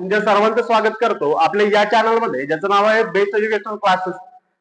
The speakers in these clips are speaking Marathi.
तुमच्या सर्वांचं स्वागत करतो. आपल्या या चॅनलमध्ये ज्याचं नाव आहे बेस्ट एज्युकेशनल क्लासेस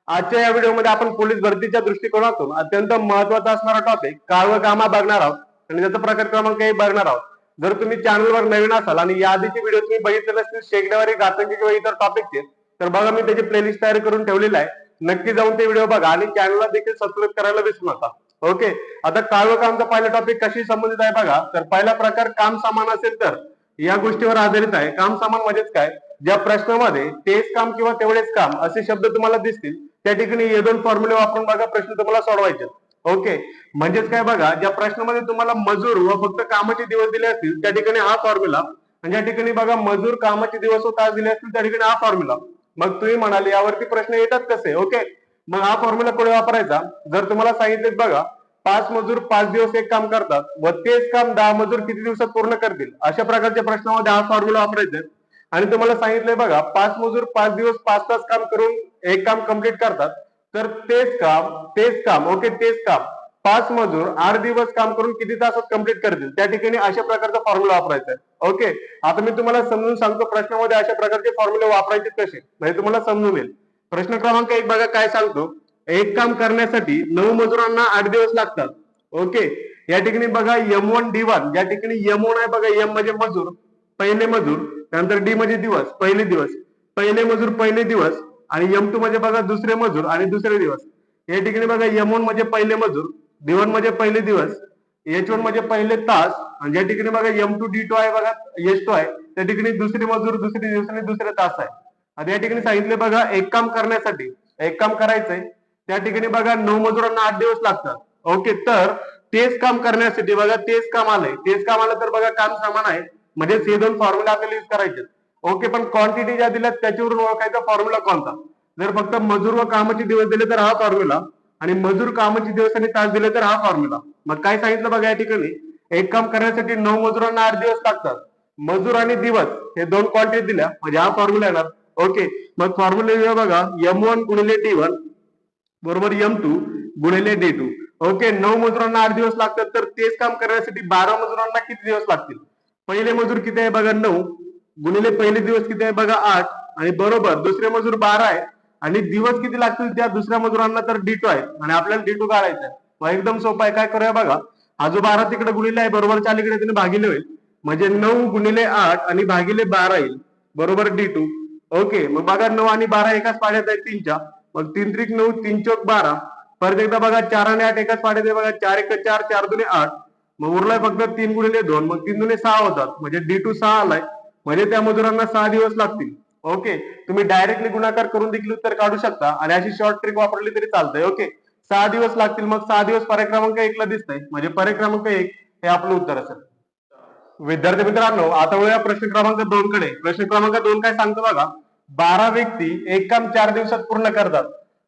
आजच्या या व्हिडिओमध्ये आपण पोलीस भरतीच्या दृष्टिकोनातून अत्यंत महत्त्वाचा असणारा टॉपिक काळ व कामा बघणार आहोत आणि त्याचा प्रकार क्रमांक बघणार आहोत. जर तुम्ही चॅनलवर नवीन असाल आणि या आधीचे व्हिडिओ तुम्ही बघितले नसतील शेकडेवारी घातकी किंवा इतर टॉपिकचे तर बघा मी त्याची प्लेलिस्ट तयार करून ठेवलेली आहे. नक्की जाऊन ते व्हिडिओ बघा आणि चॅनलला देखील सबस्क्राईब करायला विसरू नका. ओके आता काळ व कामचा पहिला टॉपिक कशी संबंधित आहे बघा. तर पहिला प्रकार काम सामान असेल तर या गोष्टीवर आधारित आहे. काम सामान म्हणजेच काय? ज्या प्रश्नामध्ये तेच काम किंवा तेवढेच काम असे शब्द तुम्हाला दिसतील त्या ठिकाणी हे दोन फॉर्म्युले वापरून बघा प्रश्न तुम्हाला सोडवायचे ओके म्हणजेच काय बघा ज्या प्रश्नामध्ये तुम्हाला मजूर व फक्त कामाचे दिवस दिले असतील त्या ठिकाणी हा फॉर्म्युला आणि ज्या ठिकाणी बघा मजूर कामाचे दिवस व तास दिले असतील त्या ठिकाणी हा फॉर्म्युला मग तुम्ही म्हणाले यावरती प्रश्न येतात कसे? ओके मग हा फॉर्म्युला पुढे वापरायचा. जर तुम्हाला सांगितलेत बघा पाच मजूर पाच दिवस एक काम करतात व तेच काम दहा मजूर किती दिवसात पूर्ण करतील? अशा प्रकारच्या प्रश्नामध्ये हा फॉर्म्युला वापरायचा. आणि तुम्हाला सांगितलंय बघा पाच मजूर पाच दिवस पाच तास काम करून एक काम कंप्लीट करतात. तर तेच काम तेच काम ओके तेच काम. पाच मजूर आठ दिवस काम करून किती तासात कंप्लीट करतील? त्या ठिकाणी अशा प्रकारचा फॉर्म्युला वापरायचा आहे. ओके आता मी तुम्हाला समजून सांगतो प्रश्नामध्ये अशा प्रकारचे फॉर्म्युले वापरायचे कसे? म्हणजे तुम्हाला समजून येईल. प्रश्न क्रमांक एक बघा काय सांगतो? एक काम करण्यासाठी नऊ मजुरांना आठ दिवस लागतात. ओके या ठिकाणी बघा एम वन डी वन या ठिकाणी एम वन आहे बघा एम म्हणजे मजूर पहिले मजूर त्यानंतर डी म्हणजे दिवस पहिले दिवस पहिले मजूर पहिले दिवस आणि एम टू म्हणजे बघा दुसरे मजूर आणि दुसरे दिवस. या ठिकाणी बघा एम वन म्हणजे पहिले मजूर डी वन म्हणजे पहिले दिवस एच वन म्हणजे पहिले तास आणि ज्या ठिकाणी बघा एम टू डी टू आहे बघा एच टू आहे. त्या ठिकाणी दुसरे मजूर दुसरे दिवस आणि दुसरे तास आहे. आणि या ठिकाणी सांगितले बघा एक काम करण्यासाठी एक काम करायचंय त्या ठिकाणी बघा नऊ मजुरांना आठ दिवस लागतात. ओके तर तेच काम करण्यासाठी बघा तेच काम आलंय. तेच काम आलं तर बघा काम समान आहे. म्हणजेच हे दोन फॉर्म्युला आपल्याला युज करायचे ओके पण क्वांटिटी ज्या दिल्यात त्याच्यावरून ओळखायचा फॉर्म्युला कोणता? जर फक्त मजूर व कामाचे दिवस दिले तर हा फॉर्म्युला आणि मजूर कामाचे दिवस आणि तास दिले तर हा फॉर्म्युला मग काय सांगितलं बघा या ठिकाणी? एक काम करण्यासाठी नऊ मजुरांना आठ दिवस लागतात. मजूर आणि दिवस हे दोन क्वांटिटी दिल्या. म्हणजे हा फॉर्म्युला येणार. ओके मग फॉर्म्युला बघा. एम वन गुणिले टी वन बरोबर एम टू गुणिले डी टू ओके नऊ मजुरांना आठ दिवस लागतात तर तेच काम करण्यासाठी बारा मजुरांना किती दिवस लागतील? पहिले मजूर किती आहे बघा नऊ गुणिले पहिले दिवस किती आहे बघा आठ आणि बरोबर दुसरे मजूर बारा आहे आणि दिवस किती लागतील त्या दुसऱ्या मजुरांना तर डी टू आहे आणि आपल्याला डी टू काढायचं आहे. मग एकदम सोपं आहे काय करूया बघा. हा जो बारा तिकडे गुणिले आहे बरोबर चालीकडे तिने भागिले होईल. म्हणजे नऊ गुणिले आठ आणि भागिले बारा येईल. बरोबर डी टू ओके मग बघा नऊ आणि बारा एकाच पाड्यात आहे तीनच्या. मग तीन त्रिक नऊ तीन चौक बारा. परत एकदा बघा चार आणि आठ एकाच पाड्यात बघा चार एक चार चार दुने आठ. मग उरलाय फक्त तीन गुणिले दोन मग तीन दुने सहा होतात. म्हणजे डी टू सहा आलाय. म्हणजे त्या मजुरांना सहा दिवस लागतील. ओके? तुम्ही डायरेक्टली गुणाकार करून देखील उत्तर काढू शकता. आणि अशी शॉर्ट ट्रिक वापरली तरी चालतंय. ओके? सहा दिवस लागतील. मग सहा दिवस पर्याय क्रमांक एकला दिसतंय. म्हणजे पर्याय क्रमांक एक हे आपलं उत्तर असेल. विद्यार्थी मित्रांनो आता वळूया प्रश्न क्रमांक दोन कडे. प्रश्न क्रमांक दोन काय सांगतो बघा. बारा व्यक्ती एक काम चार दिवसात पूर्ण करतात.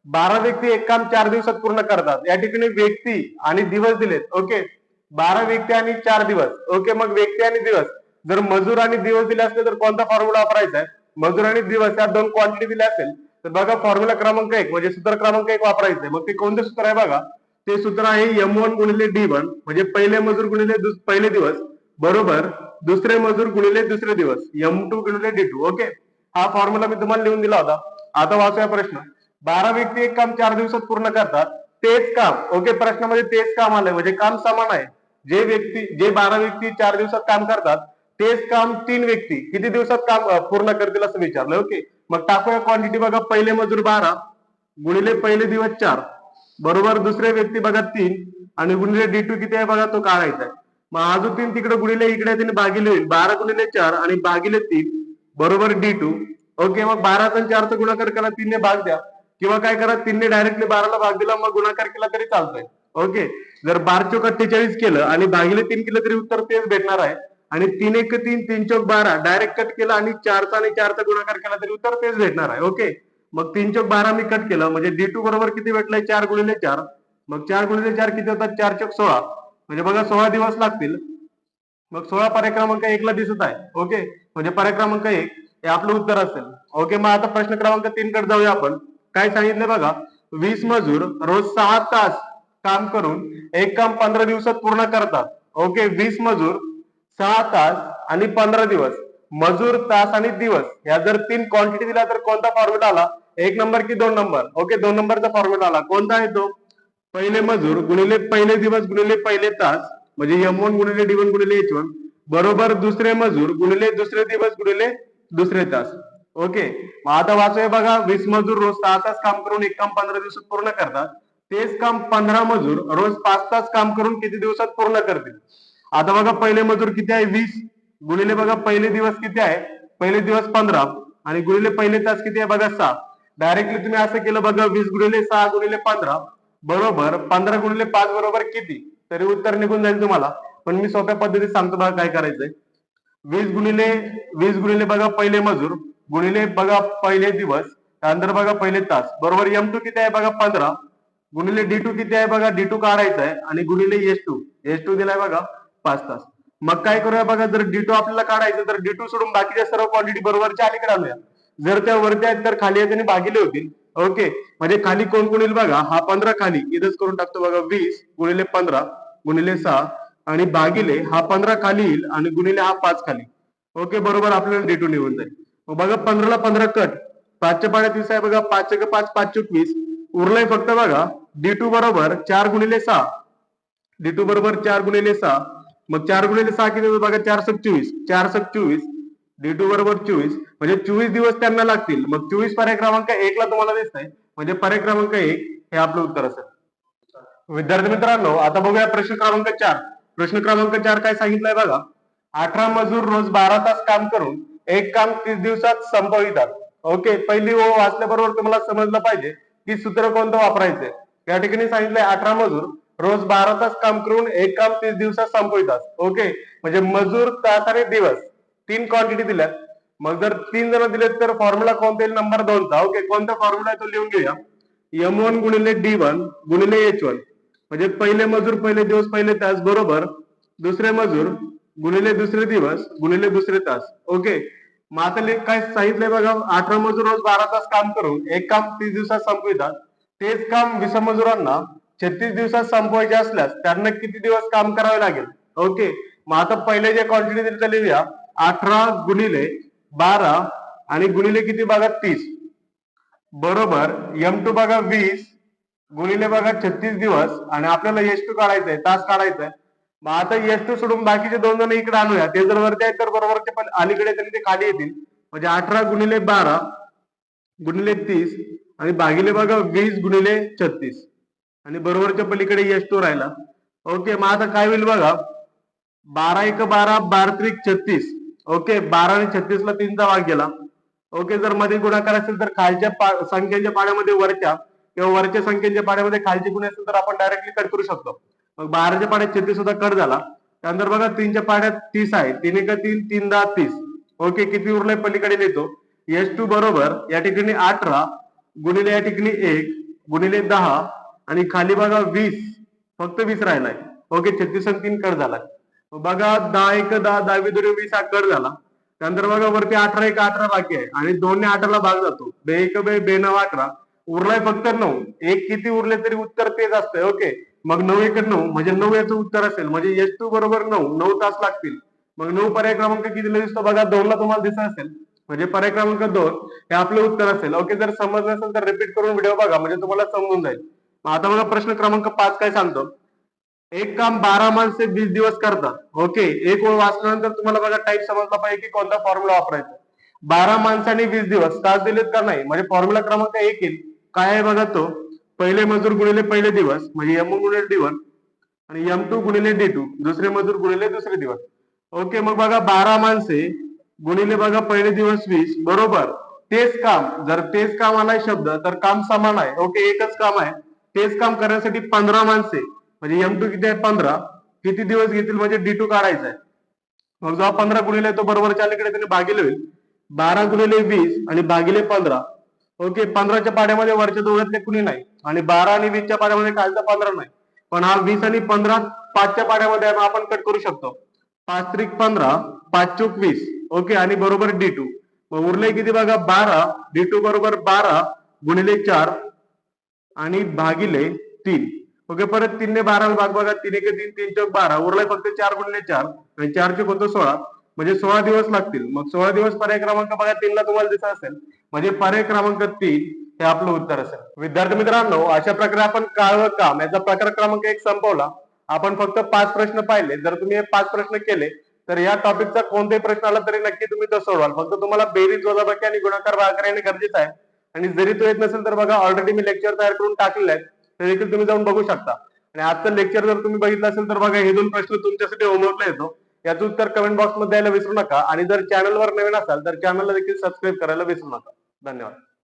बारा व्यक्ती एक काम चार दिवसात पूर्ण करतात. या ठिकाणी व्यक्ती आणि दिवस दिलेत. ओके? बारा व्यक्ती आणि चार दिवस. ओके मग व्यक्ती आणि दिवस. जर मजूर आणि दिवस दिले असले तर कोणता फॉर्म्युला वापरायचा आहे? मजूर आणि दिवस या दोन क्वांटिटी दिल्या असेल तर बघा फॉर्म्युला क्रमांक एक म्हणजे सूत्र क्रमांक एक वापरायचं आहे. मग ते कोणते सूत्र आहे बघा? ते सूत्र आहे एम वन गुणिले डी वन म्हणजे पहिले मजूर गुणिले पहिले दिवस. बरोबर? दुसरे मजूर गुणिले दुसरे दिवस. एम टू गुणिले डी टू ओके? हा फॉर्म्युला मी तुम्हाला लिहून दिला होता. आता वाचूया प्रश्न. बारा व्यक्ती एक काम चार दिवसात पूर्ण करतात. तेच काम ओके प्रश्नामध्ये तेच काम आलंय. म्हणजे काम समान आहे. जे व्यक्ती जे बारा व्यक्ती चार दिवसात काम करतात तेच काम तीन व्यक्ती किती दिवसात काम पूर्ण करतील असं विचारलं ओके. मग टाकूया क्वांटिटी बघा पहिले मजूर बारा गुणिले पहिले दिवस चार. बरोबर दुसरे व्यक्ती बघा तीन आणि गुणिले डी टू किती आहे बघा तो काढायचा आहे. मग अजून तीन तिकडे गुणिले इकडे तिने भागिले होईल बारा गुणिले चार आणि भागिले तीन. बरोबर डी टू ओके मग बाराचा आणि चारचा गुणाकार केला तीनने भाग द्या. किंवा काय करा तीनने डायरेक्टली बाराला भाग दिला मग गुणाकार केला तरी चालतंय. ओके जर बार चौक अठ्ठेचाळीस केलं आणि भागिले तीन केलं तरी उत्तर तेच भेटणार आहे. आणि तीन एक तीन तीन चौक बारा डायरेक्ट कट केला आणि चारचा आणि चारचा गुणाकार केला तरी उत्तर तेच भेटणार आहे. ओके मग तीन चौक बारा मी कट केलं म्हणजे डी टू बरोबर किती भेटलाय? चार गुणिले चार. मग चार गुणिले चार किती होतात? चार चौक सोळा. म्हणजे बघा सोळा दिवस लागतील. मग सोळा पर्याय क्रमांक एकला दिसत आहे. ओके? म्हणजे पर्याय क्रमांक एक हे आपलं उत्तर असेल. ओके मग आता प्रश्न क्रमांक तीन कडे जाऊया आपण. काय सांगितलं बघा? वीस मजूर रोज सहा तास काम करून एक काम पंधरा दिवसात पूर्ण करतात. ओके वीस मजूर सहा तास आणि पंधरा दिवस. मजूर तास आणि दिवस. या जर तीन क्वांटिटी दिला तर कोणता फॉर्म्युला आला? एक नंबर की दोन नंबर ओके दोन नंबरचा फॉर्म्युला आला. कोणता आहे तो? पहिले मजूर गुणिले पहिले दिवस गुणिले पहिले तास. म्हणजे एम वन गुणिले डी वन गुणिले एच वन बरोबर दुसरे मजूर गुणिले दुसरे दिवस गुणिले दुसरे तास. ओके मग आता वाचूया बघा. वीस मजूर रोज सहा तास काम करून एक काम पंधरा दिवसात पूर्ण करतात. तेच काम पंधरा मजूर रोज पाच तास काम करून किती दिवसात पूर्ण करतील? आता बघा पहिले मजूर किती आहे? वीस. गुणिले बघा पहिले दिवस किती आहे? पहिले दिवस पंधरा. आणि गुणिले पहिले तास किती आहे? बघा सहा. डायरेक्टली तुम्ही असं केलं बघा वीस गुणिले सहा गुणिले पंधरा. बरोबर पंधरा गुणिले पाच बरोबर किती? तरी उत्तर निघून जाईल तुम्हाला. पण मी सोप्या पद्धतीत सांगतो बघा काय करायचंय. वीस गुणिले वीस गुणिले बघा पहिले मजूर गुणिले बघा पहिले दिवस त्यानंतर बघा पहिले तास. बरोबर एम टू किती आहे बघा पंधरा गुणिले डी टू किती आहे बघा डी टू काढायचा आहे आणि गुणिले एस टू एस टू दिलाय बघा पाच तास. मग काय करूया बघा जर डी टू आपल्याला काढायचं तर डी टू सोडून बाकीच्या सर्व क्वांटिटी बरोबरच्या अलीकडे आणूया. जर त्या वरती आहेत तर खाली आहेत आणि भागिले होतील ओके म्हणजे खाली कोण कोण येईल बघा हा पंधरा खाली इथंच करून टाकतो बघा वीस गुणिले पंधरा. गुणिले सहा आणि भागिले हा पंधरा खाली येईल आणि गुणिले हा पाच खाली ओके बरोबर आपल्याला डी टू निघून जाईल. मग बघा पंधराला पंधरा कट. पाचच्या पाण्यात वीस आहे बघा पाचशे एक पाच पाच चूक वीस. उरलंय फक्त बघा डी टू बरोबर चार गुणिले सहा. डी टू बरोबर चार गुणिले सहा. मग चार गुणिले सहा किती बघा चार सक चोवीस. चार सक चोवीस. डी टू बरोबर चोवीस. म्हणजे चोवीस दिवस त्यांना लागतील. मग चोवीस पर्याय क्रमांक एक ला तुम्हाला दिसतंय. म्हणजे पर्याय क्रमांक एक हे आपलं उत्तर असेल. विद्यार्थी मित्रांनो आता बघूया प्रश्न क्रमांक चार. प्रश्न क्रमांक चार काय सांगितलंय बघा. अठरा मजूर रोज बारा तास काम करून एक काम तीस दिवसात संपवितात. ओके पहिली ओ वाचल्याबरोबर तुम्हाला समजलं पाहिजे की सूत्र कोणतं वापरायचंय. या ठिकाणी सांगितलंय अठरा मजूर रोज बारा तास काम करून एक काम तीस दिवसात संपवितात. ओके म्हणजे मजूर तास आणि दिवस. तीन क्वांटिटी दिल्यात. मग जर तीन जण दिलेत तर फॉर्म्युला कोणता येईल? नंबर दोनचा. ओके कोणता फॉर्म्युला आहे तो लिहून घेऊया. एम वन गुणिले डी वन गुणिले एच वन म्हणजे पहिले मजूर पहिले दिवस पहिले तास बरोबर? दुसरे मजूर गुणिले दुसरे दिवस गुणिले दुसरे तास. ओके मग आता काय सांगितलंय बघा अठरा मजूर रोज बारा तास काम करून एक काम तीस दिवसात संपवितात. तेच काम वीस मजुरांना छत्तीस दिवसात संपवायचे असल्यास त्यांना किती दिवस काम करावे लागेल? ओके मग आता पहिले जे क्वांटिटी दिली त्या लिहूया अठरा गुणिले बारा आणि गुणिले किती बघा? तीस. बरोबर? एम टू बघा वीस. गुणिले बघा छत्तीस दिवस आणि आपल्याला यश टू काढायचंय तास काढायचंय. मग आता यश टू सोडून बाकीचे दोन जण इकडे आणूया. ते जर वरती आहेत तर बरोबरचे पण अलीकडे आहेत ते खाली येतील. म्हणजे अठरा गुणिले बारा गुणिले तीस आणि भागिले बघा वीस गुणिले छत्तीस. आणि बरोबरच्या पलीकडे यश टू राहिला. ओके मग आता काय होईल बघा. बारा एक बारा बारा त्रिक छत्तीस. ओके बारा आणि छत्तीसला तीनचा भाग गेला. ओके जर मध्ये गुणाकार असेल तर खालच्या पा- संख्यांच्या पाण्यामध्ये वरच्या. किंवा वरच्या संख्येच्या पाड्यामध्ये खालची गुण असेल तर आपण डायरेक्टली कट करू शकतो. मग बाराच्या पाण्यात छत्तीस सुद्धा कट झाला. त्यानंतर बघा तीनच्या पाड्यात तीस आहे. तीन एका तीन तीन दहा तीस. ओके किती उरलंय? पलीकडे लिहितो. एस टू बरोबर या ठिकाणी अठरा गुणिले या ठिकाणी एक गुणिले दहा आणि खाली बघा वीस. फक्त वीस राहिलाय. ओके छत्तीस आणि तीन कट झालाय. बघा दहा एक दहा दहावी दोन वीस हा कट झाला. त्यानंतर बघा वरती अठरा एक अठरा बाकी आहे. आणि दोन ने अठराला भाग जातो. बे एक बे बे नऊ अठरा उरलाय फक्त नऊ. एक किती उरले तरी उत्तर तेच असतंय ओके मग नऊ एक नऊ. म्हणजे नऊ याचं उत्तर असेल. म्हणजे एच टू बरोबर नऊ. नऊ तास लागतील. मग नऊ पर्याय क्रमांक कितीला दिसतो बघा. दोनला तुम्हाला दिसत असेल. म्हणजे पर्याय क्रमांक दोन हे आपलं उत्तर असेल. ओके जर समजलं असेल तर रिपीट करून व्हिडिओ बघा. म्हणजे तुम्हाला समजून जाईल. मग आता मला प्रश्न क्रमांक पाच काय सांगतो? एक काम बारा माणसे वीस दिवस करतात. ओके एक ओळ वाचल्यानंतर तुम्हाला बघा टाईप समजला पाहिजे की कोणता फॉर्म्युला वापरायचा. बारा माणसांनी वीस दिवस तास दिलेत का नाही? म्हणजे फॉर्म्युला क्रमांक एक येईल. काय आहे बघा तो? पहिले मजूर गुणिले पहिले दिवस म्हणजे एम गुणिले डी वन आणि एम टू गुणिले डी टू दुसरे मजूर गुणिले दुसरे दिवस. ओके मग बघा बारा माणसे गुणिले बघा पहिले दिवस वीस बरोबर. तेच काम जर तेच काम आलाय शब्द तर काम समान आहे. ओके एकच काम आहे. तेच काम करण्यासाठी पंधरा माणसे म्हणजे एम टू किती आहे? पंधरा. किती दिवस घेतील? म्हणजे डी टू काढायचा आहे. मग जेव्हा पंधरा गुणिले तो बरोबर चालीकडे त्याने भागिले होईल. बारा गुणिले वीस आणि भागिले पंधरा. ओके पंधराच्या पाड्यामध्ये वरच्या दोघातले कुणी नाही. आणि बारा आणि वीसच्या पाड्यामध्ये खालचा पंधरा नाही. पण हा वीस आणि पंधरा पाचच्या पाड्यामध्ये आपण कट करू शकतो. पाच त्रिक पंधरा पाच चूक वीस. ओके आणि बरोबर डी टू. मग उरले किती बघा? बारा. डी टू बरोबर बारा गुणिले चार आणि भागिले तीन. ओके परत तीनने बारा भाग बघा. तीन एक तीन तीन चौक बारा. उरलाय फक्त चार गुणिले चार. आणि चार चौक होतो सोळा. म्हणजे सोळा दिवस लागतील. मग सोळा दिवस पर्याय क्रमांक बघा तीनला तुम्हाला दिसत असेल. म्हणजे पर्याय क्रमांक तीन हे आपलं उत्तर असेल. विद्यार्थी मित्रांनो अशा प्रकारे आपण काळ व काम याचा प्रकार क्रमांक एक संपवला. आपण फक्त पाच प्रश्न पाहिले. जर तुम्ही हे पाच प्रश्न केले तर या टॉपिकचा कोणताही प्रश्न आला तरी नक्की तुम्ही तो सोडवाल. फक्त तुम्हाला बेरीज वजाबाकी आणि गुणाकार भागाकार येणे गरजेचं आहे. आणि जरी तो येत नसेल तर बघा ऑलरेडी मी लेक्चर तयार करून टाकलेले आहेत. ते देखील तुम्ही जाऊन बघू शकता. आणि आजचं लेक्चर जर तुम्ही बघितलं असेल तर बघा हे दोन प्रश्न तुमच्यासाठी होमवर्कला येतो. याचं उत्तर कमेंट बॉक्समध्ये द्यायला विसरू नका. आणि जर चॅनलवर नवीन असाल तर चॅनलला देखील सबस्क्राईब करायला विसरू नका. धन्यवाद.